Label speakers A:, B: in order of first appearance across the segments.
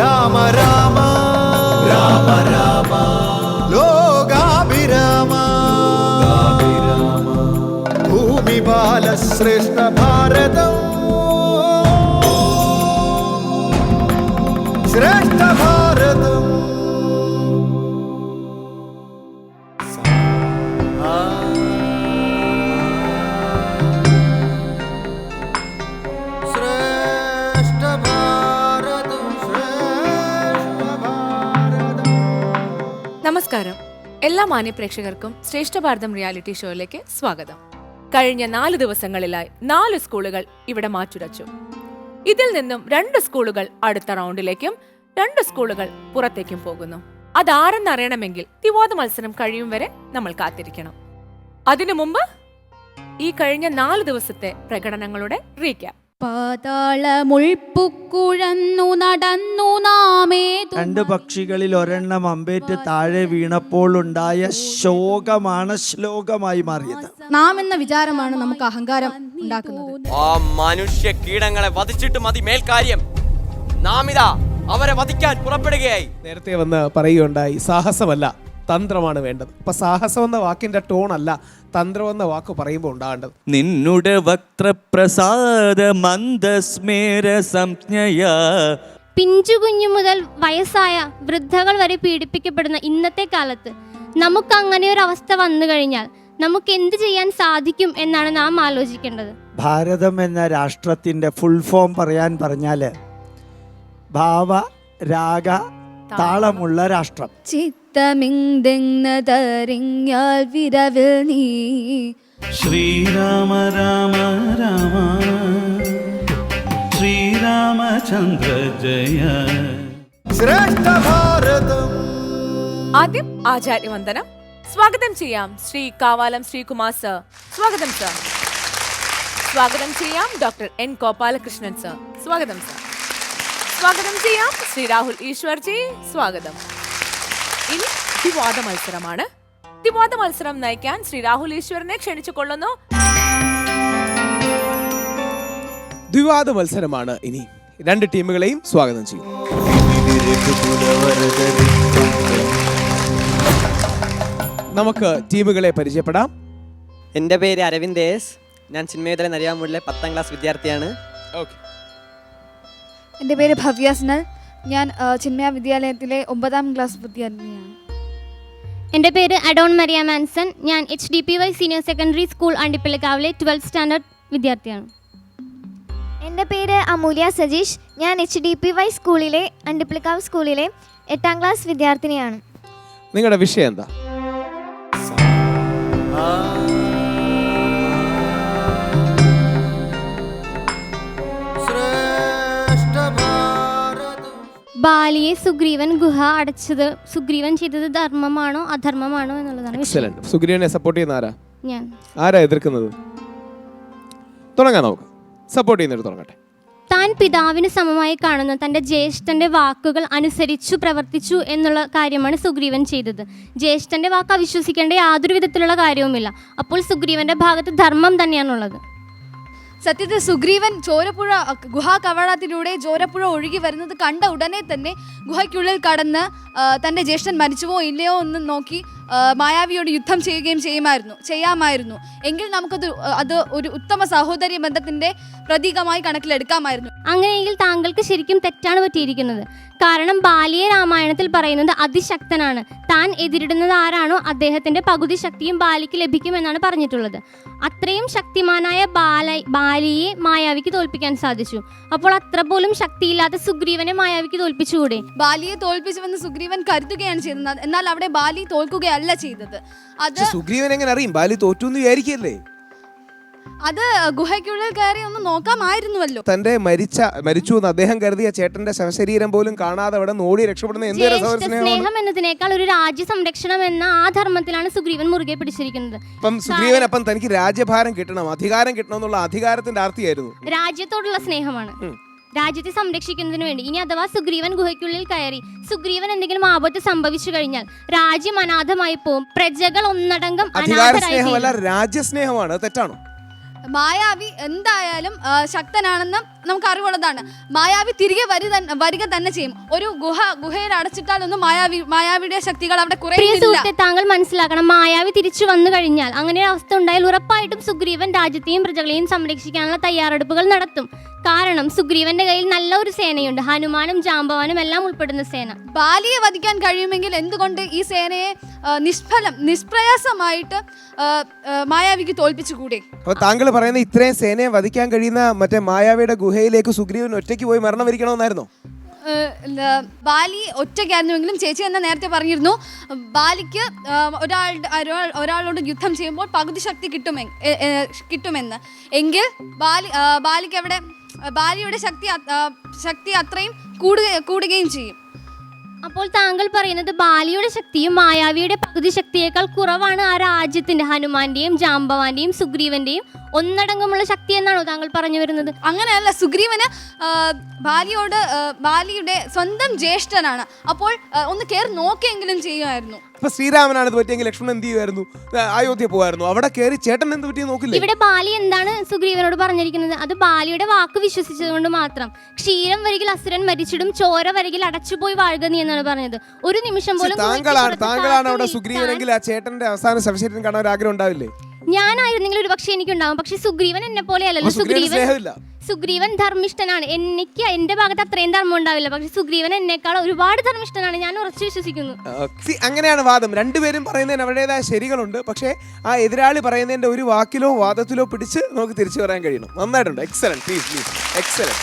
A: രാമ രാമ രാമ രാമ ലോകാഭിരാമ ഭൂമി ബാലശ്രേഷ്ഠ ഭാരതം ശ്രേഷ്ഠ
B: എല്ലാ മാന്യപ്രേക്ഷകർക്കും ശ്രേഷ്ഠ ഭാരതം റിയാലിറ്റി ഷോയിലേക്ക് സ്വാഗതം. കഴിഞ്ഞ നാല് ദിവസങ്ങളിലായി നാല് സ്കൂളുകൾ ഇവിടെ മാറ്റുരച്ചു. ഇതിൽ നിന്നും രണ്ട് സ്കൂളുകൾ അടുത്ത റൗണ്ടിലേക്കും രണ്ട് സ്കൂളുകൾ പുറത്തേക്കും പോകുന്നു. അതാരെന്നറിയണമെങ്കിൽ തിവാദ മത്സരം കഴിയും വരെ നമ്മൾ കാത്തിരിക്കണം. അതിനു മുമ്പ് ഈ കഴിഞ്ഞ നാല് ദിവസത്തെ പ്രകടനങ്ങളുടെ റീക്യാപ്പ്.
C: പാതാളമുൾപ്പുക്കുഴന്നു നടന്നു നാമേ
D: രണ്ട് പക്ഷികളിൽ ഒരെണ്ണം അമ്പേറ്റ് താഴെ വീണപ്പോൾ ഉണ്ടായ ശോകമാണ് ശ്ലോകമായി മാറിയത്.
C: നാം എന്ന വിചാരമാണ് നമുക്ക് അഹങ്കാരം ഉണ്ടാക്കുന്നത്.
E: ആ മനുഷ്യ കീടങ്ങളെ വധിച്ചിട്ട് മതി മേൽക്കാര്യം നാമിതാ അവരെ വധിക്കാൻ പുറപ്പെടുകയായി.
F: നേരത്തെ വന്ന് പറയുകയുണ്ടായി സാഹസമല്ല തന്ത്രമാണ് വേണ്ടത്. അപ്പൊ സാഹസം എന്ന വാക്കിന്റെ ടോൺ അല്ല തന്ത്രം എന്ന വാക്ക് പറയുമ്പോൾ ഉണ്ടാകേണ്ടത്.
G: നിന്നുടെ വക്രപ്രസാദ മന്ദസ്മേര സംജ്ഞയ.
H: പിഞ്ചു കുഞ്ഞു മുതൽ വയസ്സായ വൃദ്ധകൾ വരെ പീഡിപ്പിക്കപ്പെടുന്ന ഇന്നത്തെ കാലത്ത് നമുക്ക് അങ്ങനെ ഒരു അവസ്ഥ വന്നു കഴിഞ്ഞാൽ നമുക്ക് എന്ത് ചെയ്യാൻ സാധിക്കും എന്നാണ് നാം ആലോചിക്കേണ്ടത്.
D: ഭാരതം എന്ന രാഷ്ട്രത്തിന്റെ ഫുൾ ഫോം പറയാൻ പറഞ്ഞാൽ ഭാവ രാഗ താളമുള്ള രാഷ്ട്രം.
C: ചിത്തമിന്തെന്നതറിഞ്ഞാൽ വിരവിൽ നീ.
I: ശ്രീരാമ രാമ രാമ. ശ്രീരാമചന്ദ്ര ജയ.
A: ശ്രേഷ്ഠ ഭാരതം.
B: ആദ്യം ആചാര്യവന്ദനം. സ്വാഗതം ചെയ്യാം ശ്രീ കാവാലം ശ്രീകുമാർ സർ. സ്വാഗതം സർ. സ്വാഗതം ചെയ്യാം ഡോക്ടർ എൻ ഗോപാലകൃഷ്ണൻ സർ. സ്വാഗതം സർ. സ്വാഗതം ചെയ്യാം ശ്രീ രാഹുൽ ഈശ്വർജി. സ്വാഗതം. ഇനി തിവാദ മത്സരമാണ്. തിവാദ മത്സരം നയിക്കാൻ ശ്രീ രാഹുൽ ഈശ്വരനെ ക്ഷണിച്ചു കൊള്ളുന്നു
F: ദ്വിവാദ മത്സരമാണ് ഇനി രണ്ട് ടീമുകളെയും സ്വാഗതം ചെയ്യും നമുക്ക് ടീമുകളെ പരിചയപ്പെടാം.
E: എന്റെ പേര് അരവിന്ദ് എസ്. ഞാൻ ചിന്മയോദയ നരിയാമൂടിലെ പത്താം ക്ലാസ് വിദ്യാർത്ഥിയാണ്.
F: ഓക്കെ.
C: എന്റെ പേര് ഭവ്യ സ്നൽ ഞാൻ ചിന്മയ വിദ്യാലയത്തിലെ ഒമ്പതാം ക്ലാസ് വിദ്യാർത്ഥിനിയാണ്.
H: എന്റെ പേര് അഡോൺ മരിയ മാൻസൺ. ഞാൻ H D P Y senior secondary school അണ്ടിപ്പള്ളിക്കാവിലെ twelfth standard വിദ്യാർത്ഥിയാണ്.
J: എന്റെ പേര് അമൂല്യ സജീഷ്. ഞാൻ എച്ച് ഡി പി വൈ സ്കൂളിലെ അണ്ടിപ്പള്ളിക്കാവ് സ്കൂളിലെ എട്ടാം ക്ലാസ് വിദ്യാർത്ഥിനിയാണ്.
F: നിങ്ങളുടെ വിഷയം എന്താ?
H: ബാലിയെ സുഗ്രീവൻ ഗുഹ അടച്ചത് സുഗ്രീവൻ ചെയ്തത് ധർമ്മമാണോ അധർമ്മമാണോ എന്നുള്ളതാണ് വിഷയം.
F: എക്സലന്റ് സുഗ്രീവനെ സപ്പോർട്ട് ചെയ്യുന്ന ആരാ?
H: ഞാൻ.
F: ആരാ എതിർക്കുന്നത്? തുടങ്ങാം നമുക്ക്. സപ്പോർട്ട് ചെയ്യുന്നവർ തുടങ്ങട്ടെ.
H: താൻ പിതാവിന് സമമായി കാണുന്ന. തന്റെ ജ്യേഷ്ഠന്റെ വാക്കുകൾ അനുസരിച്ചു പ്രവർത്തിച്ചു എന്നുള്ള കാര്യമാണ് സുഗ്രീവൻ ചെയ്തത്. ജ്യേഷ്ഠന്റെ വാക്ക് അവിശ്വസിക്കേണ്ട യാതൊരു വിധത്തിലുള്ള കാര്യവുമില്ല. അപ്പോൾ സുഗ്രീവന്റെ ഭാഗത്ത് ധർമ്മം തന്നെയാണുള്ളത്.
C: സത്യത്തിൽ സുഗ്രീവൻ ചോരപ്പുഴ ഗുഹാ കവാടത്തിലൂടെ ചോരപ്പുഴ ഒഴുകി വരുന്നത് കണ്ട ഉടനെ തന്നെ ഗുഹയ്ക്കുള്ളിൽ കടന്ന് തന്റെ ജ്യേഷ്ഠൻ മരിച്ചുവോ ഇല്ലയോ എന്ന് നോക്കി മായാവിയോട് യുദ്ധം ചെയ്യുകയും ചെയ്യുമായിരുന്നു ചെയ്യാമായിരുന്നു. എങ്കിൽ നമുക്കത് അത് ഒരു ഉത്തമ സഹോദര്യ ബന്ധത്തിന്റെ പ്രതീകമായി കണക്കിലെടുക്കാമായിരുന്നു.
H: അങ്ങനെയെങ്കിൽ താങ്കൾക്ക് ശരിക്കും തെറ്റാണ് പറ്റിയിരിക്കുന്നത്. കാരണം ബാലിയ രാമായണത്തിൽ പറയുന്നത് അതിശക്തനാണ്. താൻ എതിരിടുന്നത് ആരാണോ അദ്ദേഹത്തിന്റെ പകുതി ശക്തിയും ബാലിക്ക് ലഭിക്കുമെന്നാണ് പറഞ്ഞിട്ടുള്ളത്. അത്രയും ശക്തിമാനായ ബാല ബാലിയെ മായാവിക്ക് തോൽപ്പിക്കാൻ സാധിച്ചു. അപ്പോൾ അത്ര പോലും ശക്തിയില്ലാത്ത സുഗ്രീവനെ മായാവിക്ക് തോൽപ്പിച്ചുകൂടെ?
C: ബാലിയെ തോൽപ്പിച്ചുവെന്ന് സുഗ്രീവൻ കരുതുകയാണ് ചെയ്യുന്നത്. എന്നാൽ അവിടെ ബാലി തോൽക്കുകയല്ല. ചെയ്തത്. അത്
F: സുഗ്രീവൻ എങ്ങനെ അറിയും? ബാലി തോറ്റു എന്ന് വിചാരിക്കല്ലേ
C: അത് ഗുഹയ്ക്കുള്ളിൽ കയറി ഒന്ന് നോക്കാമായിരുന്നുവല്ലോ.
F: തന്റെ മരിച്ച മരിച്ചു എന്ന് അദ്ദേഹം കരുതിയ ചേട്ടന്റെ ശവശരീരം പോലും കാണാതെ അവിടെ നോടി ഓടി രക്ഷപ്പെടുന്ന എന്ത്
H: സ്നേഹം എന്നതിനേക്കാൾ ഒരു രാജ്യ സംരക്ഷണം എന്ന ആ ധർമ്മത്തിലാണ് സുഗ്രീവൻ മുറുകെ പിടിച്ചിരിക്കുന്നത്.
F: അപ്പം സുഗ്രീവൻ അപ്പം തനിക്ക് രാജ്യഭാരം കിട്ടണം അധികാരം കിട്ടണം എന്നുള്ള അധികാരത്തിന്റെ ആർത്തിയായിരുന്നു?
H: രാജ്യത്തോടുള്ള സ്നേഹമാണ്. രാജ്യത്തെ സംരക്ഷിക്കുന്നതിന് വേണ്ടി. ഇനി അഥവാ സുഗ്രീവൻ ഗുഹയ്ക്കുള്ളിൽ കയറി സുഗ്രീവൻ എന്തെങ്കിലും ആപത്ത് സംഭവിച്ചു കഴിഞ്ഞാൽ രാജ്യം അനാഥമായി പോവും. പ്രജകൾ ഒന്നടങ്കം
F: അധികാര
H: അനാഥരായി
F: സ്നേഹമല്ല രാജ്യസ്നേഹമാണ്. അത് തെറ്റാണോ.
C: മായാവി എന്തായാലും ശക്തനാണെന്ന് നമുക്ക് അറിവുള്ളതാണ് മായാവി തിരികെ വരി വരിക തന്നെ ചെയ്യും. ഒരു ഗുഹ ഗുഹയിൽ അടച്ചിട്ടാലൊന്നും മായാവി മായാവിയുടെ ശക്തികൾ അവിടെ
H: കുറെ താങ്കൾ മനസ്സിലാക്കണം മായാവി തിരിച്ചു വന്നു കഴിഞ്ഞാൽ അങ്ങനെ ഒരു അവസ്ഥ ഉണ്ടായാൽ ഉറപ്പായിട്ടും സുഗ്രീവൻ രാജ്യത്തെയും പ്രജകളെയും സംരക്ഷിക്കാനുള്ള തയ്യാറെടുപ്പുകൾ നടത്തും. കാരണം സുഗ്രീവന്റെ കയ്യിൽ നല്ല ഒരു സേനയുണ്ട്. ഹനുമാനും ജാമ്പവാനും എല്ലാം ഉൾപ്പെടുന്ന സേന.
C: ബാലിയെ വധിക്കാൻ കഴിയുമെങ്കിൽ എന്തുകൊണ്ട് ഈ സേനയെ നിഷ്ഫലം നിഷ്പ്രയാസമായിട്ട് മായാവിക്ക് തോൽപ്പിച്ചുകൂടെ?
F: അപ്പൊ താങ്കൾ പറയുന്ന ഇത്രയും സേനയെ വധിക്കാൻ കഴിയുന്ന മറ്റേ മായാവിയുടെ ഗുഹയിലേക്ക് സുഗ്രീവൻ ഒറ്റയ്ക്ക് പോയി മരണം വരിക്കണമെന്നായിരുന്നോ.
C: ബാലി ഒറ്റയ്ക്കായിരുന്നുവെങ്കിലും ചേച്ചി തന്നെ നേരത്തെ പറഞ്ഞിരുന്നു. ബാലിക്ക് ഒരാളുടെ ഒരാൾ- ഒരാളോട് യുദ്ധം ചെയ്യുമ്പോൾ പകുതി ശക്തി കിട്ടുമെ കിട്ടുമെന്ന്. എങ്കിൽ ബാലി ബാലിക്ക് അവിടെ ബാലിയുടെ ശക്തി ശക്തി അത്രയും കൂടുക കൂടുകയും ചെയ്യും.
H: അപ്പോൾ താങ്കൾ പറയുന്നത് ബാലിയുടെ ശക്തിയും മായാവിയുടെ പകുതി ശക്തിയേക്കാൾ കുറവാണ് ആ രാജ്യത്തിന്റെ ഹനുമാന്റെയും ജാമ്പവാന്റെയും സുഗ്രീവന്റെയും ഒന്നടങ്കമുള്ള ശക്തി എന്നാണോ താങ്കൾ പറഞ്ഞു വരുന്നത്?
C: അങ്ങനെയല്ല സുഗ്രീവന് ബാലിയോട് ബാലിയുടെ സ്വന്തം ജ്യേഷ്ഠനാണ്. അപ്പോൾ ഒന്ന് കയറി നോക്കിയെങ്കിലും ചെയ്യുമായിരുന്നു.
F: അപ്പൊ ശ്രീരാമനാണ് ഇത് പറ്റിയെങ്കിൽ ലക്ഷ്മണൻ എന്ത് ചെയ്യുമായിരുന്നു? അയോധ്യ പോകായിരുന്നു അവിടെ കയറി ചേട്ടൻ എന്ത് പറ്റി നോക്കില്ല?
H: ഇവിടെ ബാലി എന്താണ് സുഗ്രീവനോട് പറഞ്ഞിരിക്കുന്നത്? അത് ബാലിയുടെ വാക്ക് വിശ്വസിച്ചതുകൊണ്ട് മാത്രം. ക്ഷീരം വരികിൽ അസുരൻ മരിച്ചിടും ചോര വരികിൽ അടച്ചുപോയി വാഴുക നീ എന്നാണ് പറഞ്ഞത്. ഒരു നിമിഷം പോലും
F: താങ്കളാണ് താങ്കളാണ് അവിടെ സുഗ്രീവനെങ്കിൽ ആ ചേട്ടന്റെ അവസാന സവിശേഷം കാണാൻ ഒരു ആഗ്രഹം ഉണ്ടാവില്ലേ?
H: ഞാനായിരുന്നെങ്കിൽ ഒരു പക്ഷേ എനിക്കുണ്ടാവും. പക്ഷെ സുഗ്രീവൻ എന്നെ പോലെ അല്ലല്ലോ. സുഗ്രീവൻ സുഗ്രീവൻ ധർമ്മിഷ്ഠനാണ്. എനിക്ക് എന്റെ ഭാഗത്ത് അത്രയും ധർമ്മം ഉണ്ടാവില്ല. പക്ഷെ സുഗ്രീവൻ എന്നെക്കാൾ ഒരുപാട് ധർമ്മിഷ്ഠനാണ്. ഞാൻ ഉറച്ചു വിശ്വസിക്കുന്നു.
F: അങ്ങനെയാണ് വാദം. രണ്ടുപേരും പറയുന്നതിന് അവരുടേതായ ശരികളുണ്ട്. പക്ഷേ ആ എതിരാളി പറയുന്നതിന്റെ ഒരു വാക്കിലോ വാദത്തിലോ പിടിച്ച് നമുക്ക് തിരിച്ചു പറയാൻ കഴിയണം. നന്നായിട്ടുണ്ട്. എക്സലന്റ് പ്ലീസ് പ്ലീസ് എക്സലന്റ്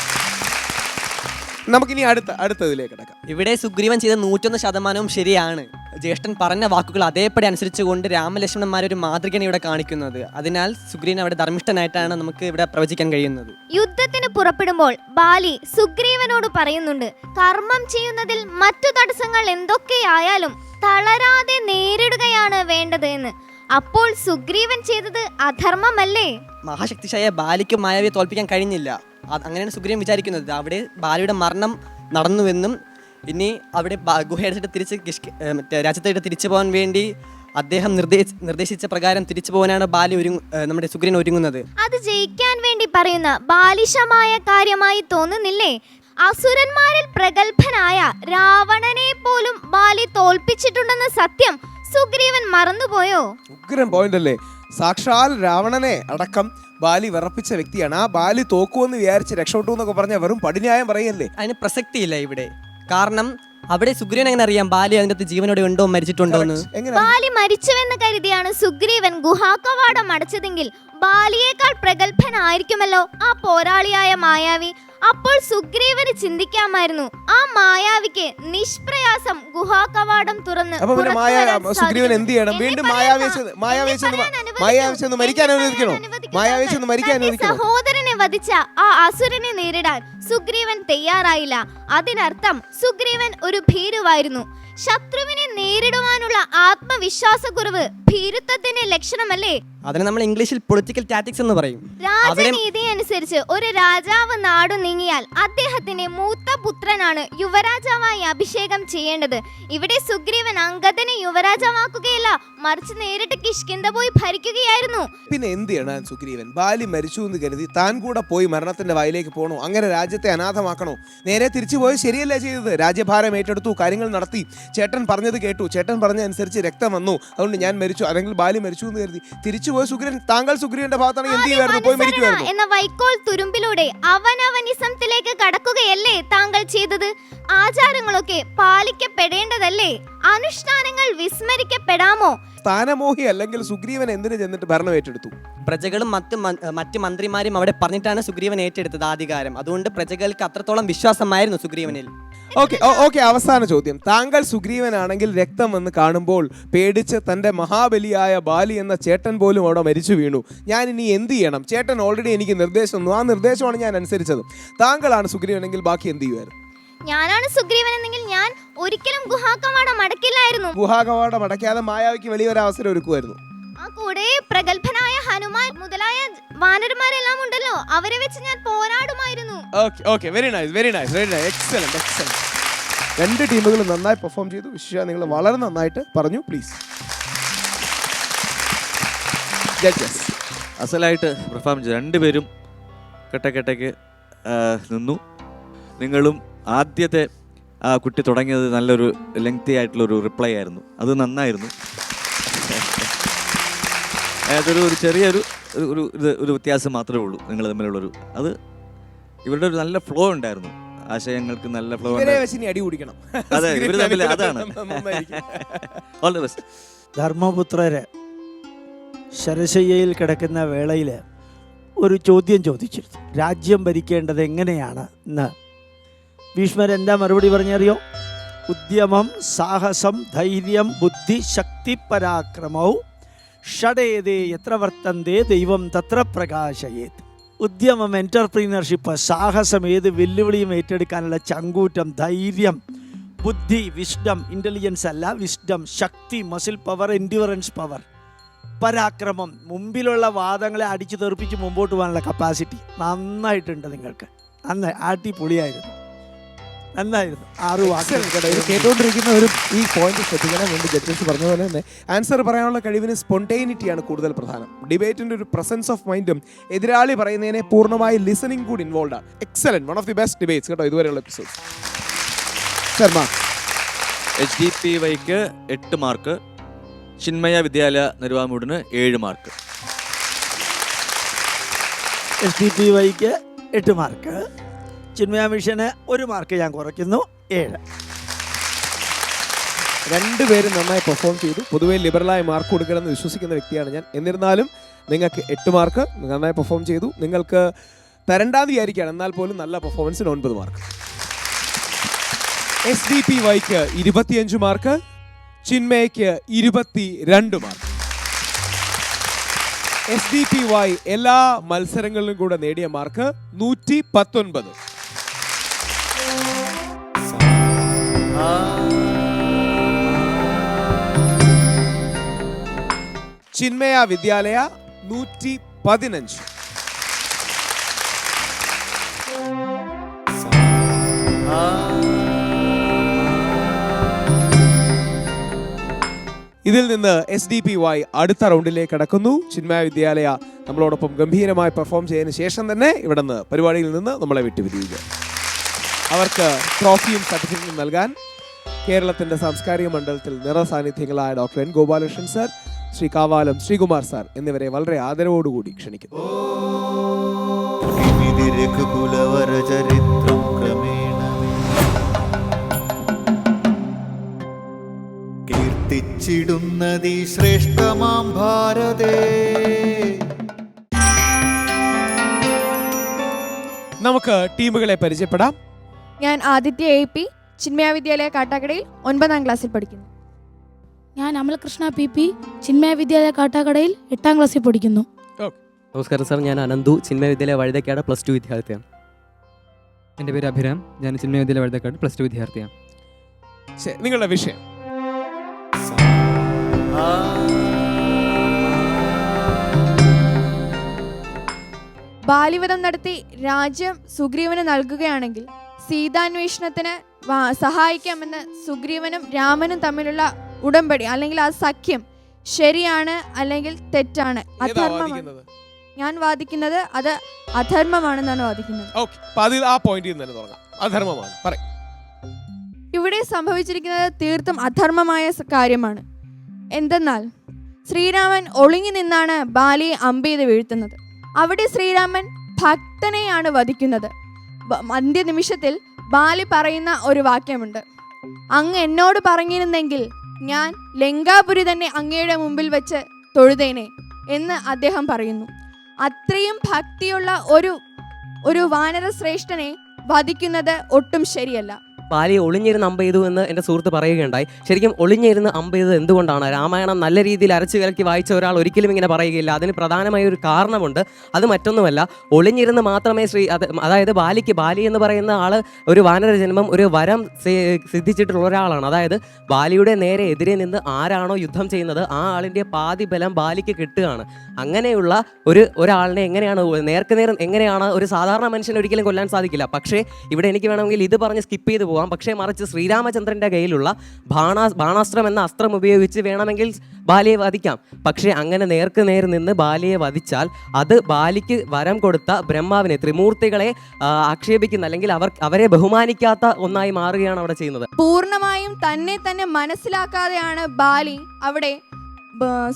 F: നമുക്കിനി അടുത്ത അടുത്തതിലേക്ക് കിടക്കാം.
E: ഇവിടെ സുഗ്രീവൻ ചെയ്ത നൂറ്റൊന്ന് ശതമാനവും ശരിയാണ്. ജ്യേഷ്ഠൻ പറഞ്ഞ വാക്കുകൾ അതേപടി അനുസരിച്ചുകൊണ്ട് രാമലക്ഷ്മണന്മാർ ഒരു മാതൃകയാണ് ഇവിടെ കാണിക്കുന്നത്. അതിനാൽ സുഗ്രീവൻ അവിടെ ധർമ്മിഷ്ഠനായിട്ടാണ് നമുക്ക് ഇവിടെ പ്രവചിക്കാൻ കഴിയുന്നത്.
J: യുദ്ധത്തിന് പുറപ്പെടുമ്പോൾ ബാലി സുഗ്രീവനോട് പറയുന്നുണ്ട് കർമ്മം ചെയ്യുന്നതിൽ മറ്റു തടസ്സങ്ങൾ എന്തൊക്കെയായാലും തളരാതെ നേരിടുകയാണ് വേണ്ടത് എന്ന്. അപ്പോൾ സുഗ്രീവൻ ചെയ്തത് അധർമ്മമല്ലേ?
E: മഹാശക്തിശായ ബാലിക്ക് മായാവിയെ തോൽപ്പിക്കാൻ കഴിഞ്ഞില്ല. അങ്ങനെയാണ് സുഗ്രീവൻ വിചാരിക്കുന്നത്. അവിടെ ബാലിയുടെ മരണം നടന്നുവെന്നും ഇനി അവിടെ ഗുഹയടച്ചിട്ട് തിരിച്ച് മറ്റേ രാജ്യത്തായിട്ട് തിരിച്ചു പോകാൻ വേണ്ടി അദ്ദേഹം നിർദ്ദേശ നിർദ്ദേശിച്ച പ്രകാരം തിരിച്ചു പോകാനാണ് ബാലി ഒരുങ്ങ നമ്മുടെ സുഗ്രീൻ ഒരുങ്ങുന്നത്.
J: അത് ജയിക്കാൻ വേണ്ടി പറയുന്ന ബാലിശമായ കാര്യമായി തോന്നുന്നില്ലേ? അസുരന്മാരിൽ പ്രഗത്ഭനായ രാവണനെ പോലും ബാലി തോൽപ്പിച്ചിട്ടുണ്ടെന്ന സത്യം സുഗ്രീവൻ മറന്നുപോയോ?
F: ഉഗ്രൻ പോയിന്റ് അല്ലേ? സാക്ഷാൽ രാവണനെ അടക്കം ബാലി വിറപ്പിച്ച വ്യക്തിയാണ്. ആ ബാലി തോക്കുമെന്ന് വിചാരിച്ച് രക്ഷപ്പെട്ടു എന്നൊക്കെ പറഞ്ഞ വെറും പടിന്യായം പറയല്ലേ?
E: അതിന് പ്രസക്തിയില്ല ഇവിടെ. കാരണം അവിടെ സുഗ്രീവൻ എങ്ങനെ അറിയാം? ബാലി അതിനകത്ത് ജീവനോടെ ഉണ്ടോ മരിച്ചിട്ടുണ്ടോ എന്ന്?
J: ബാലി മരിച്ചുവെന്ന് കരുതിയാണ് സുഗ്രീവൻ ഗുഹാകവാടം അടച്ചതെങ്കിൽ ബാലിയേക്കാൾ പ്രഗത്ഭനായിരിക്കുമല്ലോ ആ പോരാളിയായ മായാവി. അപ്പോൾ സുഗ്രീവന് ചിന്തിക്കാമായിരുന്നു. ആ മായാവിക്ക് നിഷ്പ്രയാസം ഗുഹാകവാടം തുറന്ന്
F: അപ്പൊ പിന്നെ മായ സുഗ്രീവൻ. എന്ത് ചെയ്യണം? വീണ്ടും മരിക്കാൻ അനുവദിക്കണോ? മരിക്കാൻ അനുവദിക്കണോ?
J: സഹോദരനെ വധിച്ച ആ അസുരനെ നേരിടാൻ സുഗ്രീവൻ തയ്യാറായില്ല. അതിനർത്ഥം സുഗ്രീവൻ ഒരു ഭീരുവായിരുന്നു. ശത്രുവിനെ നേരിടുവാനുള്ള ആത്മവിശ്വാസക്കുറവ് ഭീരുത്വത്തിന്റെ ലക്ഷണമല്ലേ?
E: അതിനെ നമ്മൾ ഇംഗ്ലീഷിൽ പൊളിറ്റിക്കൽ ടാറ്റിക്സ് എന്ന് പറയും.
J: രാജനീതി അനുസരിച്ച് ഒരു രാജാവ് നാടു നീങ്ങിയാൽ അദ്ദേഹത്തിന്റെ മൂത്ത പുത്രനാണ് യുവരാജാവായി അഭിഷേകം ചെയ്യേണ്ടത്. ഇവിടെ സുഗ്രീവൻ അങ്കദനെ യുവരാജാവാക്കുകയല്ല മറിച്ച് നേരിട്ട് കിഷ്കിന്ത പോയി ഭരിക്കുകയായിരുന്നു.
F: പിന്നെ എന്ത് ചെയ്യണം സുഗ്രീവൻ? ബാലി മരിച്ചു എന്ന് കരുതി താൻ കൂടെ പോയി മരണത്തിന്റെ വായിലേക്ക് പോകണോ അങ്ങനെ രാജ്യത്തെ അനാഥമാക്കണോ? നേരെ തിരിച്ചു പോയി ശരിയല്ല ചെയ്തത്? രാജ്യഭാരം ഏറ്റെടുത്തു കാര്യങ്ങൾ നടത്തി. ചേട്ടൻ പറഞ്ഞത് കേട്ടു. ചേട്ടൻ പറഞ്ഞ അനുസരിച്ച് രക്തം വന്നു. അതുകൊണ്ട് ഞാൻ മരിച്ചു. അല്ലെങ്കിൽ ബാലി മരിച്ചു എന്ന് കരുതി. തിരിച്ചു പോയി സുഗ്രീവൻ താങ്കൾ സുഗ്രീവന്റെ ഭാഗത്താണ് എന്ത് ചെയ്യുമായിരുന്നു? പോയി മരിക്കുമായിരുന്നു.
J: എന്ന വൈക്കോൽ തുരുമ്പിലൂടെ അവനവനിസത്തിലേക്ക് കടക്കുകയല്ലേ താങ്കൾ ചെയ്തത്? ആചാരങ്ങളൊക്കെ പാലിക്കപ്പെടേണ്ടതല്ലേ? അനുഷ്ഠാനങ്ങൾ വിസ്മരിക്കപ്പെടാമോ?
F: സ്ഥാനമോഹി അല്ലെങ്കിൽ സുഗ്രീവൻ എന്തിനു ചെന്നിട്ട് ഭരണം ഏറ്റെടുത്തു?
E: പ്രജകളും മറ്റ് മറ്റ് മന്ത്രിമാരും അവിടെ പറഞ്ഞിട്ടാണ് സുഗ്രീവൻ ഏറ്റെടുത്തത് അധികാരം അതുകൊണ്ട് പ്രജകൾക്ക് അത്രത്തോളം വിശ്വാസമായിരുന്നു സുഗ്രീവനിൽ.
F: ഓക്കെ ഓക്കെ അവസാന ചോദ്യം. താങ്കൾ സുഗ്രീവനാണെങ്കിൽ രക്തം വന്ന് കാണുമ്പോൾ പേടിച്ച് തന്റെ മഹാബലിയായ ബാലി എന്ന ചേട്ടൻ പോലും അവിടെ മരിച്ചു വീണു. ഞാൻ ഇനി എന്ത് ചെയ്യണം? ചേട്ടൻ ഓൾറെഡി എനിക്ക് നിർദ്ദേശം തന്നു. ആ നിർദ്ദേശമാണ് ഞാൻ അനുസരിച്ചത്. താങ്കളാണ് സുഗ്രീവനെങ്കിൽ ബാക്കി എന്ത് ചെയ്യുമായിരുന്നു?
J: ഞാനാണ് സുഗ്രീവൻ എന്നെങ്കിൽ ഞാൻ ഒരിക്കലും ഗുഹാകവാടം അടക്കില്ലായിരുന്നു
F: ഗുഹാകവാടം അടയ്ക്കാതെ മായാവിക്ക് വലിയൊരു അവസരം ഒരുക്കുമായിരുന്നു.
J: ആ കൂടെ പ്രഗത്ഭനായ ഹനുമാൻ മുതലായ വാനരന്മാരെല്ലാം ഉണ്ടല്ലോ അവരെ വെച്ച് ഞാൻ പോരാടുമായിരുന്നു.
F: Okay okay very nice very nice very nice excellent excellent രണ്ട് ടീമുകൾ നന്നായി പെർഫോം ചെയ്തു. വിശ്വ നിങ്ങൾ വളരെ നന്നായിട്ട് പറഞ്ഞു പ്ലീസ് ജഡ്ജസ്
G: അസലായിട്ട് പെർഫോം ചെയ്തു രണ്ടുപേരും കെട്ടക്കെട്ടയ്ക്ക് നിന്നു. നിങ്ങളും ആദ്യത്തെ ആ കുട്ടി തുടങ്ങിയത് നല്ലൊരു ലെങ്തി ആയിട്ടുള്ളൊരു റിപ്ലൈ ആയിരുന്നു. അത് നന്നായിരുന്നു. അതൊരു ഒരു ചെറിയൊരു ഒരു- ഒരു ഇത് ഒരു വ്യത്യാസം മാത്രമേ ഉള്ളൂ നിങ്ങൾ തമ്മിലുള്ളൊരു. അത് ഇവരുടെ ഒരു നല്ല ഫ്ലോ ഉണ്ടായിരുന്നു. ആശയങ്ങൾക്ക് നല്ല ഫ്ലോ
F: അടി കുടിക്കണം.
G: അതെ ഇവർ തമ്മിൽ അതാണ്. ഓൾ ദി ബെസ്റ്റ്
D: ധർമ്മപുത്രരെ ശരശയ്യയിൽ കിടക്കുന്ന വേളയിൽ ഒരു ചോദ്യം ചോദിച്ചിരുന്നു. രാജ്യം ഭരിക്കേണ്ടത് എങ്ങനെയാണ് എന്ന് ഭീഷ്മർ എന്താ മറുപടി പറഞ്ഞറിയോ? ഉദ്യമം സാഹസം ധൈര്യം ബുദ്ധി ശക്തി പരാക്രമവും ഷടേതേ എത്ര വർത്തന്തേ ദൈവം തത്ര പ്രകാശയേത്. ഉദ്യമം എന്റർപ്രീനർഷിപ്പ് സാഹസം ഏത് വെല്ലുവിളിയും ഏറ്റെടുക്കാനുള്ള ചങ്കൂറ്റം ധൈര്യം ബുദ്ധി വിസ്ഡം ഇന്റലിജൻസ് അല്ല വിസ്ഡം ശക്തി മസിൽ പവർ എൻഡ്യൂറൻസ് പവർ പരാക്രമം മുമ്പിലുള്ള വാദങ്ങളെ അടിച്ചു തെറിപ്പിച്ച് മുമ്പോട്ട് പോകാനുള്ള കപ്പാസിറ്റി നന്നായിട്ടുണ്ട് നിങ്ങൾക്ക്. നന്നായി അടിപൊളിയായിരുന്നു. നന്നായിരുന്നു ആറ്. വാക്കുകൾ
F: കേട്ടുകൊണ്ടിരിക്കുന്ന ഒരു ഈ പോയിന്റ് ശ്രദ്ധിക്കണം വേണ്ടി ജഡ്ജസ് പറഞ്ഞ പോലെ തന്നെ ആൻസർ പറയാനുള്ള കഴിവിന് സ്പോണ്ടേനിറ്റിയാണ് കൂടുതൽ പ്രധാനം. ഡിബേറ്റിന്റെ ഒരു പ്രസൻസ് ഓഫ് മൈൻഡും എതിരാളി പറയുന്നതിനെ പൂർണമായി ലിസണിംഗ് കൂടി ഇൻവോൾവ് ആണ്. Excellent one of the best debates കേട്ടോ ഇതുവരെയുള്ള episode Sharma.
G: H D P വൈക്ക് എട്ട് മാർക്ക് ചിന്മയ വിദ്യാലയ നിർവാഹമൂടിന് ഏഴ് മാർക്ക്
D: എസ് ഡി പി വൈക്ക് എട്ട് മാർക്ക് ചിന്മയ മിഷന് ഒരു മാർക്ക് ഞാൻ കുറയ്ക്കുന്നു. ഏഴ്.
F: രണ്ടുപേരും നന്നായി പെർഫോം ചെയ്തു. പൊതുവെ ലിബറലായി മാർക്ക് കൊടുക്കണമെന്ന് വിശ്വസിക്കുന്ന വ്യക്തിയാണ് ഞാൻ. എന്നിരുന്നാലും നിങ്ങൾക്ക് എട്ട് മാർക്ക് നന്നായി പെർഫോം ചെയ്തു. നിങ്ങൾക്ക് തരണ്ടാന്ന് വിചാരിക്കുകയാണ് എന്നാൽ പോലും നല്ല പെർഫോമൻസിന് ഒൻപത് മാർക്ക്. എസ് ഡി പി വൈക്ക് ഇരുപത്തിയഞ്ച് മാർക്ക്. ചിന്മയ്ക്ക് ഇരുപത്തി രണ്ട് mark. S D P Y എല്ലാ മത്സരങ്ങളിലും കൂടെ നേടിയ മാർക്ക് നൂറ്റി പത്തൊൻപത്. ചിന്മയ വിദ്യാലയ നൂറ്റി പതിനഞ്ച്. ഇതിൽ നിന്ന് എസ് ഡി പി വൈ അടുത്ത റൗണ്ടിലേക്ക് കടക്കുന്നു. ചിന്മയ വിദ്യാലയ നമ്മളോടൊപ്പം ഗംഭീരമായി പെർഫോം ചെയ്തതിന് ശേഷം തന്നെ ഇവിടെ നിന്ന് പരിപാടിയിൽ നിന്ന് നമ്മളെ വിട്ടുപിരിയുക. അവർക്ക് ട്രോഫിയും സർട്ടിഫിക്കറ്റും നൽകാൻ കേരളത്തിന്റെ സാംസ്കാരിക മണ്ഡലത്തിൽ നിറസാന്നിധ്യങ്ങളായ doctor N Gopalakrishnan sir Shri Kavalam Sreekumar sir എന്നിവരെ വളരെ ആദരവോടുകൂടി ക്ഷണിക്കുന്നു.
A: രഘുകുലവര ചരിത്രം ക്രമേണ കീർത്തിച്ചിടുന്നതീ ശ്രേഷ്ഠമാം ഭാരതേ.
F: നമുക്ക് ടീമുകളെ പരിചയപ്പെടാം.
K: ഞാൻ ആദിത്യ എ പി ചിന്മയ വിദ്യാലയ കാട്ടാക്കടയിൽ ഒൻപതാം ക്ലാസ്സിൽ പഠിക്കുന്നു.
L: ഞാൻ അമൽകൃഷ്ണ പി പി ചിന്മയ വിദ്യാലയ കാട്ടാക്കടയിൽ എട്ടാം ക്ലാസ്സിൽ പഠിക്കുന്നു.
M: നമസ്കാരം സാർ ഞാൻ അനന്തു ചിന്മയ വിദ്യാലയ വഴുതക്കാട് പ്ലസ് ടു വിദ്യാർത്ഥിയാണ്.
N: എന്റെ പേര് അഭിരാം ഞാൻ ചിന്മയ വിദ്യാലയ വഴുതക്കാട് പ്ലസ് ടു വിദ്യാർത്ഥിയാണ്.
F: നിങ്ങളുടെ വിഷയം.
K: ബാലിവധം നടത്തി രാജ്യം സുഗ്രീവന് നൽകുകയാണെങ്കിൽ സീതാന്വേഷണത്തിന് സഹായിക്കാമെന്ന് സുഗ്രീവനും രാമനും തമ്മിലുള്ള ഉടമ്പടി അല്ലെങ്കിൽ ആ സഖ്യം ശരിയാണ് അല്ലെങ്കിൽ തെറ്റാണ്? അധർമ്മമാണ്. ഞാൻ വാദിക്കുന്നത് അത് അധർമ്മമാണെന്നാണ് വാദിക്കുന്നത്.
F: ആ പോയിന്റിൽ നിന്ന് തന്നെ തുടങ്ങാം. അധർമ്മമാണ്. പറയും.
K: ഇവിടെ സംഭവിച്ചിരിക്കുന്നത് തീർത്തും അധർമ്മമായ കാര്യമാണ്. എന്തെന്നാൽ ശ്രീരാമൻ ഒളിഞ്ഞു നിന്നാണ് ബാലിയെ അമ്പെയ്ത് വീഴ്ത്തുന്നത്. അവിടെ ശ്രീരാമൻ ഭക്തനെയാണ് വധിക്കുന്നത്. അന്ത്യനിമിഷത്തിൽ ബാലി പറയുന്ന ഒരു വാക്യമുണ്ട്. അങ്ങ് എന്നോട് പറഞ്ഞിരുന്നെങ്കിൽ ഞാൻ ലങ്കാപുരി തന്നെ അങ്ങയുടെ മുമ്പിൽ വെച്ച് തൊഴുതേനെ എന്ന് അദ്ദേഹം പറയുന്നു. അത്രയും ഭക്തിയുള്ള ഒരു ഒരു വാനരശ്രേഷ്ഠനെ വധിക്കുന്നത് ഒട്ടും ശരിയല്ല.
M: ബാലി ഒളിഞ്ഞിരുന്ന് അമ്പ ചെയ്തു എന്ന് എന്റെ സുഹൃത്ത് പറയുകയുണ്ടായി. ശരിക്കും ഒളിഞ്ഞിരുന്ന് അമ്പ ചെയ്തത് എന്തുകൊണ്ടാണ്? രാമായണം നല്ല രീതിയിൽ അരച്ചു കലക്കി വായിച്ച ഒരാൾ ഒരിക്കലും ഇങ്ങനെ പറയുകയില്ല. അതിന് പ്രധാനമായ ഒരു കാരണമുണ്ട്. അത് മറ്റൊന്നുമല്ല ഒളിഞ്ഞിരുന്ന് മാത്രമേ ശ്രീ അതായത് ബാലിക്ക് ബാലി എന്ന് പറയുന്ന ആൾ ഒരു വാനര ജന്മം ഒരു വരം സിദ്ധിച്ചിട്ടുള്ള ഒരാളാണ്. അതായത് ബാലിയുടെ നേരെ എതിരെ നിന്ന് ആരാണോ യുദ്ധം ചെയ്യുന്നത് ആ ആളിന്റെ പാതി ബലം ബാലിക്ക് കിട്ടുകയാണ്. അങ്ങനെയുള്ള ഒരു ഒരാളിനെ എങ്ങനെയാണ് നേർക്കുനേരം എങ്ങനെയാണ് ഒരു സാധാരണ മനുഷ്യനെ ഒരിക്കലും കൊല്ലാൻ സാധിക്കില്ല. പക്ഷേ ഇവിടെ എനിക്ക് വേണമെങ്കിൽ ഇത് പറഞ്ഞ് സ്കിപ്പ് ചെയ്ത് പോവാം. പക്ഷേ മറിച്ച് ശ്രീരാമചന്ദ്രന്റെ കയ്യിലുള്ള ബാണാ ബാണാസ്ത്രം എന്ന അസ്ത്രം ഉപയോഗിച്ച് വേണമെങ്കിൽ ബാലിയെ വധിക്കാം. പക്ഷേ അങ്ങനെ നേർക്ക് നേർ നിന്ന് ബാലിയെ വധിച്ചാൽ അത് ബാലിക്ക് വരം കൊടുത്ത ബ്രഹ്മാവിനെ ത്രിമൂർത്തികളെ ആക്ഷേപിക്കുന്ന അല്ലെങ്കിൽ അവർ അവരെ ബഹുമാനിക്കാത്ത ഒന്നായി മാറുകയാണ് അവിടെ ചെയ്യുന്നത്.
K: പൂർണമായും തന്നെ തന്നെ മനസ്സിലാക്കാതെയാണ് ബാലി അവിടെ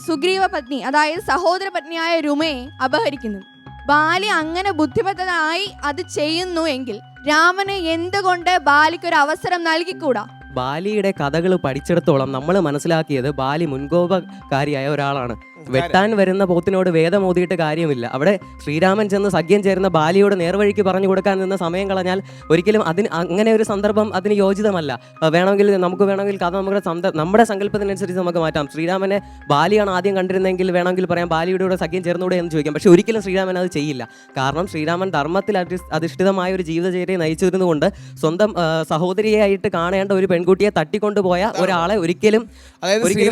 K: സുഗ്രീവ പത്നി അതായത് സഹോദര പത്നിയായ രുമയെ അപഹരിക്കുന്നത്. ബാലി അങ്ങനെ ബുദ്ധിമത്തനായി അത് ചെയ്യുന്നു എങ്കിൽ രാമന് എന്തുകൊണ്ട് ബാലിക്ക് ഒരു അവസരം നൽകിക്കൂടാ?
M: ബാലിയുടെ കഥകൾ പഠിച്ചിടത്തോളം നമ്മൾ മനസ്സിലാക്കിയത് ബാലി മുൻകോപകാരിയായ ഒരാളാണ്. വെട്ടാൻ വരുന്ന പോത്തിനോട് വേദം ഓതിയിട്ട് കാര്യമില്ല. അവിടെ ശ്രീരാമൻ ചെന്ന് സഖ്യം ചേരുന്ന ബാലിയോട് നേർവഴിക്ക് പറഞ്ഞു കൊടുക്കാൻ നിന്ന സമയം കളഞ്ഞാൽ ഒരിക്കലും അതിന് അങ്ങനെ ഒരു സന്ദർഭം അതിന് യോജിതമല്ല. വേണമെങ്കിൽ നമുക്ക് വേണമെങ്കിൽ കഥ നമ്മുടെ നമ്മുടെ സങ്കല്പത്തിനനുസരിച്ച് നമുക്ക് മാറ്റാം. ശ്രീരാമനെ ബാലിയാണ് ആദ്യം കണ്ടിരുന്നെങ്കിൽ വേണമെങ്കിൽ പറയാം ബാലിയുടെ കൂടെ സഖ്യം ചേർന്നുകൂടെ എന്ന് ചോദിക്കാം. പക്ഷെ ഒരിക്കലും ശ്രീരാമൻ അത് ചെയ്യില്ല. കാരണം ശ്രീരാമൻ ധർമ്മത്തിൽ അധി- അധിഷ്ഠിതമായ ഒരു ജീവിതചര്യയെ നയിച്ചിരുന്നുകൊണ്ട് സ്വന്തം സഹോദരിയെ സഹോദരിയായിട്ട് കാണേണ്ട ഒരു പെൺകുട്ടിയെ തട്ടിക്കൊണ്ടുപോയ ഒരാളെ ഒരിക്കലും ഒരിക്കലും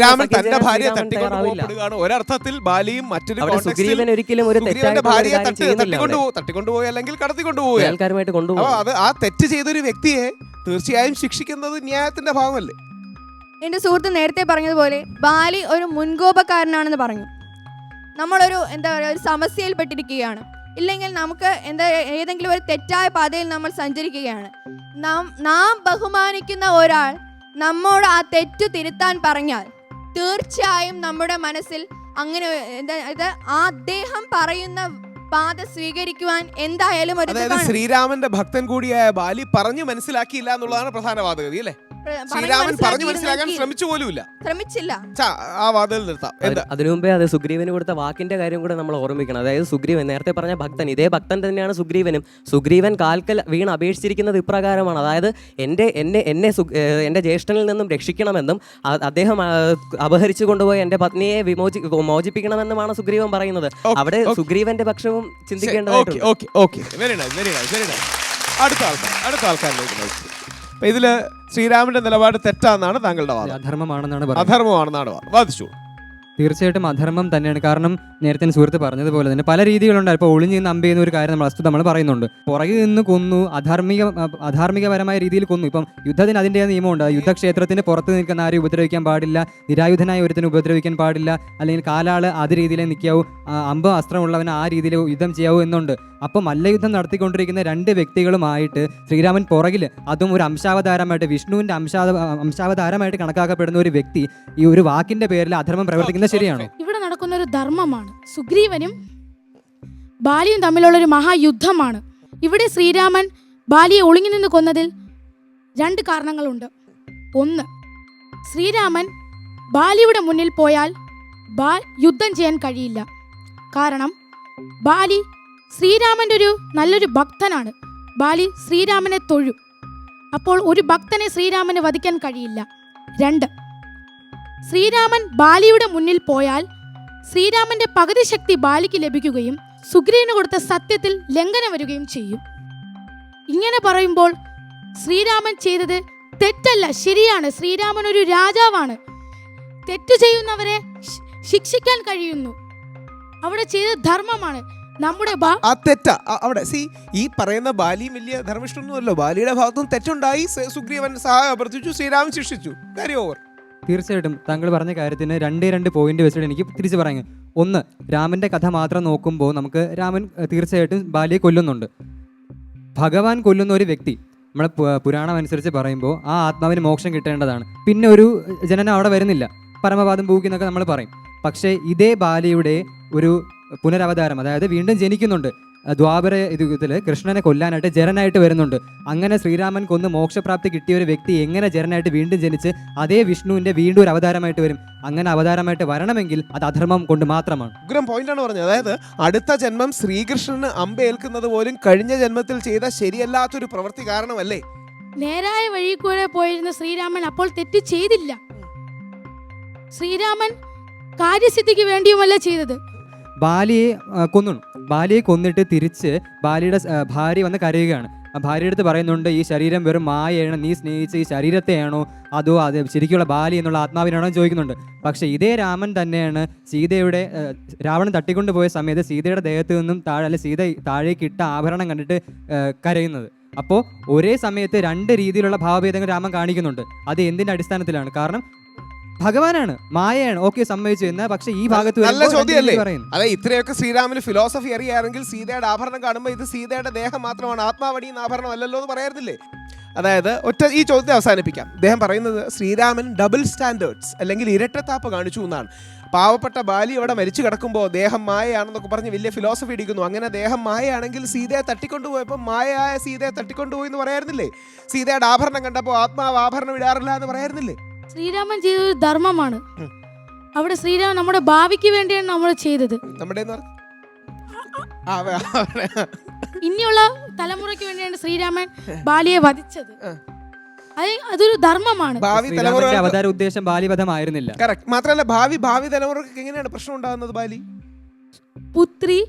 F: ഒരർത്ഥത്തിൽ ബാലിയും മറ്റൊരു
M: സുഗ്രീവൻ ഒരിക്കലും ഒരു
F: ഭാര്യയെ തട്ടിക്കൊണ്ടുപോകും. തട്ടിക്കൊണ്ടുപോയി അല്ലെങ്കിൽ
M: കടത്തിക്കൊണ്ടുപോകും
F: ആൾക്കാരുമായിട്ട്
M: കൊണ്ടുപോകും.
F: അത് ആ തെറ്റ് ചെയ്തൊരു വ്യക്തിയെ തീർച്ചയായും ശിക്ഷിക്കുന്നത് ന്യായത്തിന്റെ ഭാഗമല്ലേ?
K: എന്റെ സുഹൃത്ത് നേരത്തെ പറഞ്ഞതുപോലെ ബാലി ഒരു മുൻകോപക്കാരനാണെന്ന് പറഞ്ഞു. നമ്മളൊരു എന്താ പറയുക ഒരു സമസ്യയിൽപ്പെട്ടിരിക്കുകയാണ്. ഇല്ലെങ്കിൽ നമുക്ക് എന്താ ഏതെങ്കിലും ഒരു തെറ്റായ പാതയിൽ നമ്മൾ സഞ്ചരിക്കുകയാണ്. നാം നാം ബഹുമാനിക്കുന്ന ഒരാൾ നമ്മോട് ആ തെറ്റ് തിരുത്താൻ പറഞ്ഞാൽ തീർച്ചയായും നമ്മുടെ മനസ്സിൽ അങ്ങനെ എന്താ അദ്ദേഹം പറയുന്ന പാത സ്വീകരിക്കുവാൻ എന്തായാലും
F: അതായത് ശ്രീരാമന്റെ ഭക്തൻ കൂടിയായ ബാലി പറഞ്ഞു മനസ്സിലാക്കിയില്ല എന്നുള്ളതാണ് പ്രധാന വാദഗതി അല്ലേ? ശ്രീരാമൻ പറഞ്ഞു മനസ്സിലാക്കാൻ ശ്രമിച്ചു പോലുമില്ല
K: ശ്രമിച്ചില്ല
F: ആ വാതിൽ നിർത്താം.
M: അതിനു മുമ്പേ അത് സുഗ്രീവന് കൊടുത്ത വാക്കിന്റെ കാര്യം കൂടെ നമ്മൾ ഓർമ്മിക്കണം. അതായത് സുഗ്രീവൻ നേരത്തെ പറഞ്ഞ ഭക്തൻ ഇതേ ഭക്തൻ തന്നെയാണ് സുഗ്രീവനും. സുഗ്രീവൻ കാൽക്കൽ വീണ് അപേക്ഷിച്ചിരിക്കുന്നത് ഇപ്രകാരമാണ്. അതായത് എന്റെ എന്നെ എന്നെ എന്റെ എന്റെ ജ്യേഷ്ഠനിൽ നിന്നും രക്ഷിക്കണമെന്നും അദ്ദേഹം അപഹരിച്ചു കൊണ്ടുപോയി എന്റെ പത്നിയെ വിമോചി മോചിപ്പിക്കണമെന്നുമാണ് സുഗ്രീവൻ പറയുന്നത്. അവിടെ സുഗ്രീവന്റെ പക്ഷവും
F: ചിന്തിക്കേണ്ടത്
M: ചിന്തിക്കേണ്ടതായിട്ടുണ്ട്.
F: Okay okay very nice very nice അടുത്ത ആൾക്കാർ അടുത്ത ആൾക്കാരിലേക്ക് ഇതിൽ ശ്രീരാമന്റെ നിലപാട് തെറ്റാന്നാണ് താങ്കളുടെ വാദം.
N: അധർമ്മമാണെന്നാണ്
F: അധർമ്മമാണെന്നാണ് വാദം. വാദിച്ചു
N: തീർച്ചയായിട്ടും അധർമ്മം തന്നെയാണ്. കാരണം നേരത്തെ സുഹൃത്ത് പറഞ്ഞതുപോലെ തന്നെ പല രീതികളുണ്ട്. ഇപ്പോൾ ഒളിഞ്ഞ് നിന്ന് അമ്പ് ചെയ്യുന്ന ഒരു കാര്യം നമ്മൾ വസ്തു നമ്മൾ പറയുന്നുണ്ട്. പുറകിൽ നിന്ന് കൊന്നു അധാർമിക അധാർമികപരമായ രീതിയിൽ കൊന്നു. ഇപ്പം യുദ്ധത്തിന് അതിന്റെ നിയമമുണ്ട്. യുദ്ധക്ഷേത്രത്തിന് പുറത്ത് നിൽക്കുന്ന ആരും ഉപദ്രവിക്കാൻ പാടില്ല. നിരായുധനായ ഒരുത്തിന് ഉപദ്രവിക്കാൻ പാടില്ല. അല്ലെങ്കിൽ കാലാൾ അത് രീതിയിലേ നിൽക്കാവൂ. അമ്പ് അസ്ത്രമുള്ളവന് ആ രീതിയിൽ യുദ്ധം ചെയ്യാവൂ എന്നുണ്ട്. അപ്പം മല്ലയുദ്ധം നടത്തിക്കൊണ്ടിരിക്കുന്ന രണ്ട് വ്യക്തികളുമായിട്ട് ശ്രീരാമൻ പുറകിൽ അതും ഒരു അംശാവതാരമായിട്ട് വിഷ്ണുവിന്റെ അംശാ അംശാവതാരമായിട്ട് കണക്കാക്കപ്പെടുന്ന ഒരു വ്യക്തി ഈ ഒരു വാക്കിന്റെ പേരിൽ അധർമ്മം പ്രവർത്തിക്കുന്നത് ശരിയാണോ?
L: ഇവിടെ നടക്കുന്ന ഒരു ധർമ്മമാണ്. സുഗ്രീവനും ബാലിയും തമ്മിലുള്ള ഒരു മഹായുദ്ധമാണ്. ഇവിടെ ശ്രീരാമൻ ബാലിയെ ഒളിഞ്ഞു നിന്ന് കൊന്നതിൽ രണ്ട് കാരണങ്ങളുണ്ട്. ഒന്ന് ശ്രീരാമൻ ബാലിയുടെ മുന്നിൽ പോയാൽ ബാ യുദ്ധം ചെയ്യാൻ കഴിയില്ല. കാരണം ബാലി ശ്രീരാമന്റെ ഒരു നല്ലൊരു ഭക്തനാണ്. ബാലി ശ്രീരാമനെ തൊഴു. അപ്പോൾ ഒരു ഭക്തനെ ശ്രീരാമന് വധിക്കാൻ കഴിയില്ല. രണ്ട് ശ്രീരാമൻ ബാലിയുടെ മുന്നിൽ പോയാൽ ശ്രീരാമന്റെ പകുതി ശക്തി ബാലിക്ക് ലഭിക്കുകയും സുഗ്രീവന് കൊടുത്ത സത്യത്തിൽ ലംഘനം വരികയും ചെയ്യും. ഇങ്ങനെ പറയുമ്പോൾ ശ്രീരാമൻ ചെയ്തത് തെറ്റല്ല ശരിയാണ്. ശ്രീരാമൻ ഒരു രാജാവാണ്. തെറ്റു ചെയ്യുന്നവരെ ശിക്ഷിക്കാൻ കഴിയുന്നു. അവിടെ ചെയ്തത് ധർമ്മമാണ് നമ്മുടെ
F: ആ അവിടെ. സി ഈ പറയുന്ന ബാലിയും വലിയ ധർമ്മിഷ്ഠൊന്നുമല്ലോ ബാലിയുടെ ഭാഗത്തും തെറ്റുണ്ടായി. സുഗ്രീവൻ സഹായം അഭ്യർത്ഥിച്ചു ശ്രീരാമൻ ശിക്ഷിച്ചു. കാര്യം ഓവർ.
N: തീർച്ചയായിട്ടും താങ്കൾ പറഞ്ഞ കാര്യത്തിന് രണ്ടേ രണ്ട് പോയിന്റ് വെച്ചിട്ട് എനിക്ക് തിരിച്ചു പറയാം ഒന്ന് രാമന്റെ കഥ മാത്രം നോക്കുമ്പോൾ നമുക്ക് രാമൻ തീർച്ചയായിട്ടും ബാലിയെ കൊല്ലുന്നുണ്ട്. ഭഗവാൻ കൊല്ലുന്ന ഒരു വ്യക്തി നമ്മളെ പുരാണം അനുസരിച്ച് പറയുമ്പോൾ ആ ആത്മാവിന് മോക്ഷം കിട്ടേണ്ടതാണ്. പിന്നെ ഒരു ജനനം അവിടെ വരുന്നില്ല. പരമപാദം പൂക്കുന്നൊക്കെ നമ്മൾ പറയും. പക്ഷേ ഇതേ ബാലിയുടെ ഒരു പുനരവതാരം അതായത് വീണ്ടും ജനിക്കുന്നുണ്ട്. ദ്വാപര ഇതിൽ കൃഷ്ണനെ കൊല്ലാനായിട്ട് ജരനായിട്ട് വരുന്നുണ്ട്. അങ്ങനെ ശ്രീരാമൻ കൊന്ന് മോക്ഷപ്രാപ്തി കിട്ടിയ ഒരു വ്യക്തി എങ്ങനെ ജരനായിട്ട് വീണ്ടും ജനിച്ച് അതേ വിഷ്ണുവിന്റെ വീണ്ടും ഒരു അവതാരമായിട്ട് വരും? അങ്ങനെ അവതാരമായിട്ട് വരണമെങ്കിൽ അത് അധർമ്മം കൊണ്ട് മാത്രമാണ്.
F: ഉഗ്രം പോയിന്റാണ് പറഞ്ഞത്. അതായത് അടുത്ത ജന്മം ശ്രീകൃഷ്ണന് അമ്പേൽക്കുന്നത് പോലും കഴിഞ്ഞ ജന്മത്തിൽ ചെയ്ത ശരിയല്ലാത്തൊരു പ്രവൃത്തി കാരണമല്ലേ?
L: നേരായ വഴി കൂടെ പോയിരുന്ന ശ്രീരാമൻ അപ്പോൾ തെറ്റ് ചെയ്തില്ല. ശ്രീരാമൻ കാര്യസിദ്ധിക്ക് വേണ്ടിയുമല്ല ചെയ്തത്.
N: ബാലിയെ കൊന്നു ബാലിയെ കൊന്നിട്ട് തിരിച്ച് ബാലിയുടെ ഭാര്യ വന്ന് കരയുകയാണ്. ആ ഭാര്യയുടെ അടുത്ത് പറയുന്നുണ്ട് ഈ ശരീരം വെറും മായയാണ്? നീ സ്നേഹിച്ച ഈ ശരീരത്തെയാണോ? അതോ അത് ശരിക്കുള്ള ബാലി എന്നുള്ള ആത്മാവിനാണോ? ചോദിക്കുന്നുണ്ട്. പക്ഷേ ഇതേ രാമൻ തന്നെയാണ് സീതയുടെ രാവണൻ തട്ടിക്കൊണ്ടു പോയ സമയത്ത് സീതയുടെ ദേഹത്ത് നിന്നും താഴെ അല്ലെ സീത താഴേക്ക് ഇട്ട ആഭരണം കണ്ടിട്ട് കരയുന്നത്. അപ്പോൾ ഒരേ സമയത്ത് രണ്ട് രീതിയിലുള്ള ഭാവഭേദങ്ങൾ രാമൻ കാണിക്കുന്നുണ്ട്. അത് എന്തിന്റെ അടിസ്ഥാനത്തിലാണ്? കാരണം ഭഗവാനാണ് മായയാണ്. ഓക്കെ സമ്മതിച്ചു എന്നാൽ പക്ഷേ ഈ ഭാഗത്ത്
F: നല്ല ചോദ്യമല്ലേ? അതെ ഇത്രയൊക്കെ ശ്രീരാമന് ഫിലോസഫി അറിയാമെങ്കിൽ സീതയുടെ ആഭരണം കാണുമ്പോൾ ഇത് സീതയുടെ ദേഹം മാത്രമാണ്. ആത്മാവടി ആഭരണം അല്ലല്ലോ എന്ന് പറയാറില്ലേ? അതായത് ഒറ്റ ഈ ചോദ്യത്തെ അവസാനിപ്പിക്കാം. അദ്ദേഹം പറയുന്നത് ശ്രീരാമൻ ഡബിൾ സ്റ്റാൻഡേർഡ്സ് അല്ലെങ്കിൽ ഇരട്ടത്താപ്പ് കാണിച്ചു എന്നാണ്. പാവപ്പെട്ട ബാലി അവിടെ മരിച്ചു കിടക്കുമ്പോൾ ദേഹം മായയാണെന്നൊക്കെ പറഞ്ഞ് വലിയ ഫിലോസഫി ഇടിക്കുന്നു. അങ്ങനെ ദേഹം മായയാണെങ്കിൽ സീതയെ തട്ടിക്കൊണ്ടുപോയപ്പോൾ മായയായ സീതയെ തട്ടിക്കൊണ്ടുപോയി എന്ന് പറയായിരുന്നില്ലേ സീതയുടെ ആഭരണം കണ്ടപ്പോൾ ആത്മാവ് ആഭരണം ഇടാറില്ല എന്ന് പറയായിരുന്നില്ലേ
L: ശ്രീരാമൻ ചെയ്തത് ധർമ്മമാണ്. അവിടെ ശ്രീരാമൻ നമ്മുടെ ഭാവിക്ക് വേണ്ടിയാണ് നമ്മൾ ചെയ്തത്.
F: നമ്മുടെ എന്ന് പറഞ്ഞ- ആ, വേ-
L: ഇനിയുള്ള തലമുറയ്ക്ക് വേണ്ടിയാണ് ശ്രീരാമൻ ബാലിയെ വധിച്ചത്. അത് അതൊരു ധർമ്മമാണ്.
F: ഭാവി
N: ശ്രീരാമന്റെ
F: തലമുറ
N: അവതാര ഉദ്ദേശം ബാലിവധമായിരുന്നില്ല.
F: കറക്റ്റ്. മാത്രമല്ല ഭാവി ഭാവി തലമുറയ്ക്ക് എങ്ങനെയാണ് പ്രശ്നം ഉണ്ടാകുന്നത് ബാലി?
L: പുത്രി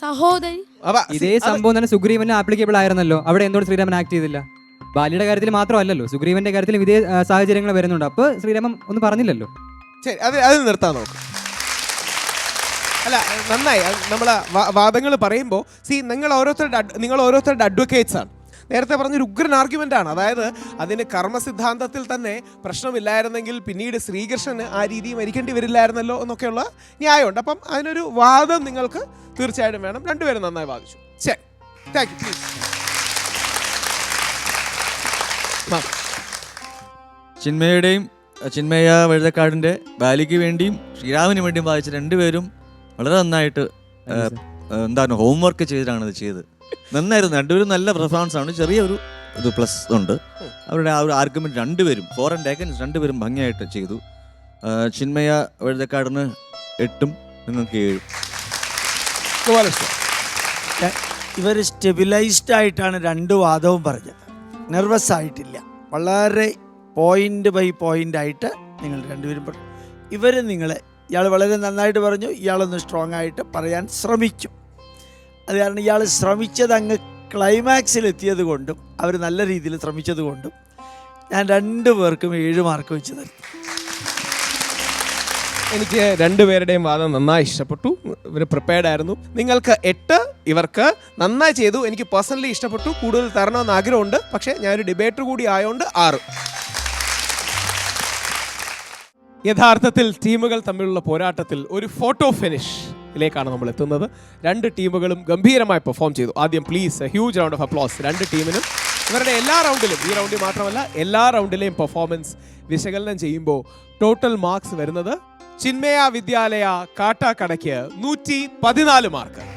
L: സഹോദരി.
F: അവ
N: ഇതേ സംഭവം തന്നെ സുഗ്രീവന് ആപ്ലിക്കബിൾ ആയിരുന്നല്ലോ. അവിടെ എന്തുകൊണ്ട് ശ്രീരാമൻ ആക്ട് ചെയ്തില്ല? ബാലിയുടെ കാര്യത്തിൽ മാത്രമല്ലല്ലോ. സുഗ്രീവന്റെ കാര്യത്തിൽ ഇതേ സാഹചര്യങ്ങൾ വരുന്നുണ്ട്. അപ്പോൾ ശ്രീരാമൻ ഒന്നും പറഞ്ഞില്ലല്ലോ.
F: ശരി അത് അത് നിർത്താൻ നോക്കും അല്ല നന്നായി. നമ്മൾ വാദങ്ങൾ പറയുമ്പോൾ സി നിങ്ങൾ ഓരോരുത്തരുടെ നിങ്ങൾ ഓരോരുത്തരുടെ അഡ്വക്കേറ്റ്സ് ആണ്. നേരത്തെ പറഞ്ഞൊരു ഉഗ്രൻ ആർഗ്യുമെന്റ് ആണ്. അതായത് അതിന് കർമ്മസിദ്ധാന്തത്തിൽ തന്നെ പ്രശ്നമില്ലായിരുന്നെങ്കിൽ പിന്നീട് ശ്രീകൃഷ്ണന് ആ രീതി മരിക്കേണ്ടി വരില്ലായിരുന്നല്ലോ എന്നൊക്കെയുള്ള ന്യായമുണ്ട്. അപ്പം അതിനൊരു വാദം നിങ്ങൾക്ക് തീർച്ചയായിട്ടും വേണം. രണ്ടുപേരും നന്നായി വാദിച്ചു. ശരി. താങ്ക് യു പ്ലീസ്
G: ചിന്മയുടെയും ചിന്മയ വഴുതക്കാടിന്റെ ബാലിക്ക് വേണ്ടിയും ശ്രീരാമിന് വേണ്ടിയും വായിച്ച രണ്ടുപേരും വളരെ നന്നായിട്ട് എന്താണ് ഹോംവർക്ക് ചെയ്തിട്ടാണ് ഇത് ചെയ്തത്. നന്നായിരുന്നു. രണ്ടുപേരും നല്ല പെർഫോമൻസ് ആണ്. ചെറിയൊരു ഇത് പ്ലസ് ഉണ്ട്. അവരുടെ ആ ഒരു ആർഗ്യുമെന്റ് രണ്ടുപേരും ഫോർ ആൻഡ് ഡേക്കൻസ് രണ്ടുപേരും ഭംഗിയായിട്ട് ചെയ്തു. ചിന്മയ വഴുതക്കാടിന് എട്ടും നിങ്ങൾക്ക് ഏഴും.
D: ഇവർ സ്റ്റെബിലൈസ്ഡ് ആയിട്ടാണ് രണ്ട് വാദവും പറഞ്ഞത്. നെർവസ് ആയിട്ടില്ല. വളരെ പോയിന്റ് ബൈ പോയിന്റ് ആയിട്ട് നിങ്ങൾ രണ്ടുപേരും പറഞ്ഞു ഇവർ നിങ്ങളെ ഇയാൾ വളരെ നന്നായിട്ട് പറഞ്ഞു ഇയാളൊന്ന് സ്ട്രോങ് ആയിട്ട് പറയാൻ ശ്രമിച്ചു. അത് കാരണം ഇയാൾ ശ്രമിച്ചത് അങ്ങ് ക്ലൈമാക്സിൽ എത്തിയത് കൊണ്ടും അവർ നല്ല രീതിയിൽ ശ്രമിച്ചത് കൊണ്ടും ഞാൻ രണ്ടു പേർക്കും ഏഴ് മാർക്ക് വെച്ച് തരും
F: എനിക്ക് രണ്ടുപേരുടെയും വാദം നന്നായി ഇഷ്ടപ്പെട്ടു. ഇവർ പ്രിപ്പയർഡ് ആയിരുന്നു. നിങ്ങൾക്ക് എട്ട് ഇവർക്ക് നന്നായി ചെയ്തു. എനിക്ക് പേഴ്സണലി ഇഷ്ടപ്പെട്ടു. കൂടുതൽ തരണമെന്ന് ആഗ്രഹമുണ്ട്. പക്ഷേ ഞാനൊരു ഡിബേറ്റർ കൂടി ആയതുകൊണ്ട് ആറ്. യഥാർത്ഥത്തിൽ ടീമുകൾ തമ്മിലുള്ള പോരാട്ടത്തിൽ ഒരു ഫോട്ടോ ഫിനിഷ് ിലേക്കാണ് നമ്മൾ എത്തുന്നത്. രണ്ട് ടീമുകളും ഗംഭീരമായി പെർഫോം ചെയ്തു. ആദ്യം please huge round of applause രണ്ട് ടീമിനും ഇവരുടെ എല്ലാ റൗണ്ടിലും ഈ റൗണ്ടിൽ മാത്രമല്ല എല്ലാ റൗണ്ടിലെയും പെർഫോമൻസ് വിശകലനം ചെയ്യുമ്പോൾ ടോട്ടൽ മാർക്സ് വരുന്നത് ചിന്മയ വിദ്യാലയ കാട്ടാക്കടയ്ക്ക് നൂറ്റി പതിനാല് മാർക്ക്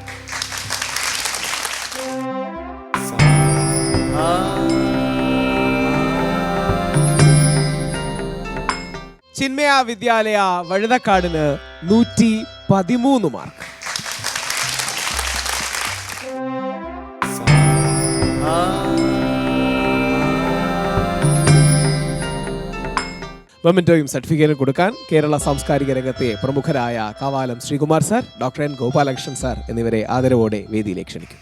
F: ചിന്മയ വിദ്യാലയ വഴുതക്കാടിന് നൂറ്റി പതിമൂന്ന് മാർക്ക്. മൊമെന്റോയും സർട്ടിഫിക്കറ്റ് കൊടുക്കാൻ കേരള സാംസ്കാരിക രംഗത്തെ പ്രമുഖരായ Kavalam Sreekumar sir doctor N Gopalakrishnan sir എന്നിവരെ ആദരവോടെ വേദിയിലേക്ക് ക്ഷണിക്കും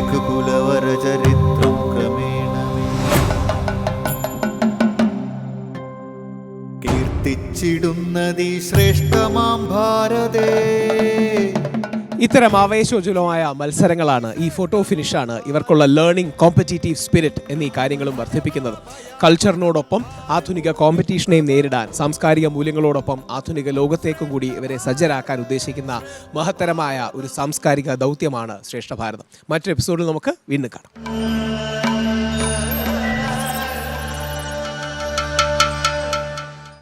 A: വിവിധ രഘുകുലവര ചരിത്രം ക്രമേണ. കീർത്തിച്ചിടുന്നതി ശ്രേഷ്ഠമാം ഭാരതേ.
F: ഇത്തരം ആവേശോജ്വലമായ മത്സരങ്ങളാണ് ഈ ഫോട്ടോ ഫിനിഷാണ് ഇവർക്കുള്ള ലേണിംഗ് കോമ്പറ്റീറ്റീവ് സ്പിരിറ്റ് എന്നീ കാര്യങ്ങളും വർദ്ധിപ്പിക്കുന്നത്. കൾച്ചറിനോടൊപ്പം ആധുനിക കോമ്പറ്റീഷനെയും നേരിടാൻ സാംസ്കാരിക മൂല്യങ്ങളോടൊപ്പം ആധുനിക ലോകത്തേക്കും കൂടി ഇവരെ സജ്ജരാക്കാൻ ഉദ്ദേശിക്കുന്ന മഹത്തരമായ ഒരു സാംസ്കാരിക ദൗത്യമാണ് ശ്രേഷ്ഠ ഭാരതം. മറ്റൊരു എപ്പിസോഡിൽ നമുക്ക് വീണ്ടും കാണാം.